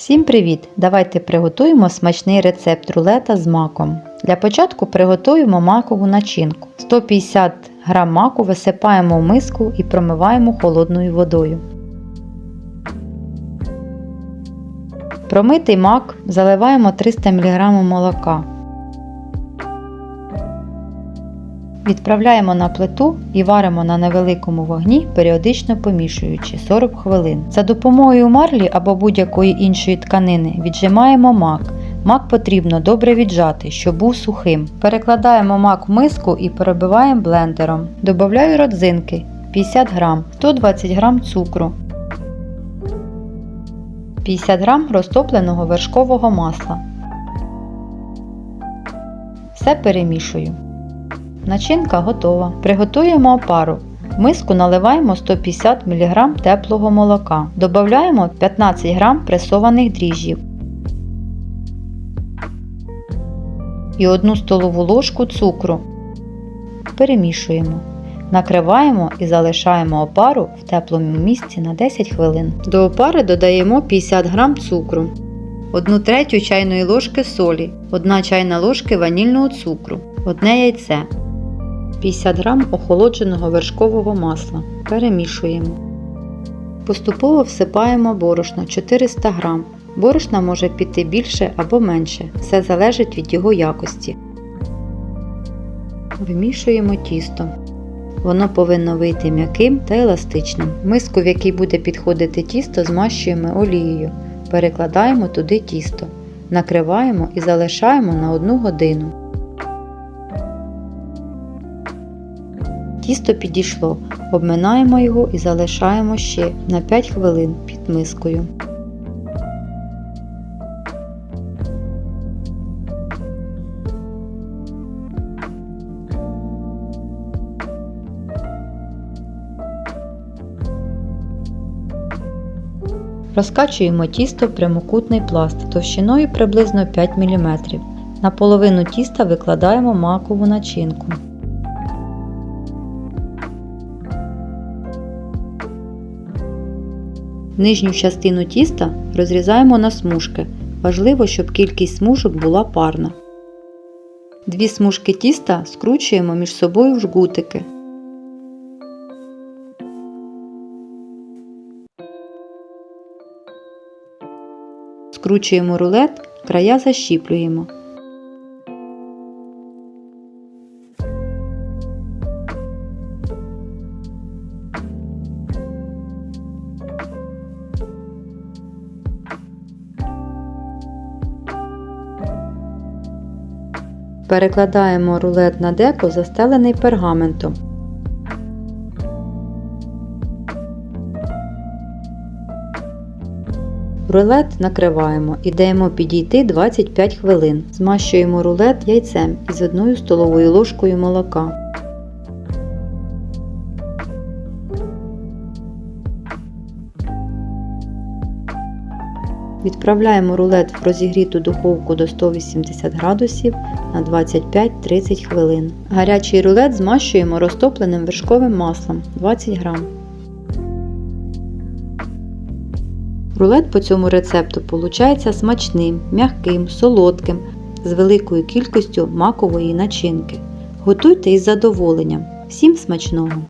Всім привіт! Давайте приготуємо смачний рецепт рулета з маком. Для початку приготуємо макову начинку. 150 г маку висипаємо в миску і промиваємо холодною водою. Промитий мак заливаємо 300 мг молока. Відправляємо на плиту і варимо на невеликому вогні, періодично помішуючи 40 хвилин. За допомогою марлі або будь-якої іншої тканини віджимаємо мак. Мак потрібно добре віджати, щоб був сухим. Перекладаємо мак в миску і перебиваємо блендером. Добавляю родзинки 50 г, 120 г цукру, 50 г розтопленого вершкового масла. Все перемішую. Начинка готова. Приготуємо опару. В миску наливаємо 150 мг теплого молока. Додаємо 15 г пресованих дріжджів і 1 столову ложку цукру. Перемішуємо. Накриваємо і залишаємо опару в теплому місці на 10 хвилин. До опари додаємо 50 г цукру, 1 третю чайної ложки солі, 1 чайна ложки ванільного цукру, 1 яйце. 50 г охолодженого вершкового масла. Перемішуємо. Поступово всипаємо борошно 400 г. Борошна може піти більше або менше, все залежить від його якості. Вимішуємо тісто. Воно повинно вийти м'яким та еластичним. Миску, в якій буде підходити тісто, змащуємо олією. Перекладаємо туди тісто. Накриваємо і залишаємо на 1 годину. Тісто підійшло, обминаємо його і залишаємо ще на 5 хвилин під мискою. Розкачуємо тісто в прямокутний пласт товщиною приблизно 5 мм. На половину тіста викладаємо макову начинку. Нижню частину тіста розрізаємо на смужки. Важливо, щоб кількість смужок була парна. Дві смужки тіста скручуємо між собою в жгутики. Скручуємо рулет, края защіплюємо. Перекладаємо рулет на деко, застелений пергаментом. Рулет накриваємо і даємо підійти 25 хвилин. Змащуємо рулет яйцем із 1 столовою ложкою молока. Відправляємо рулет в розігріту духовку до 180 градусів на 25-30 хвилин. Гарячий рулет змащуємо розтопленим вершковим маслом 20 г. Рулет по цьому рецепту получається смачним, м'яким, солодким, з великою кількістю макової начинки. Готуйте із задоволенням. Всім смачного!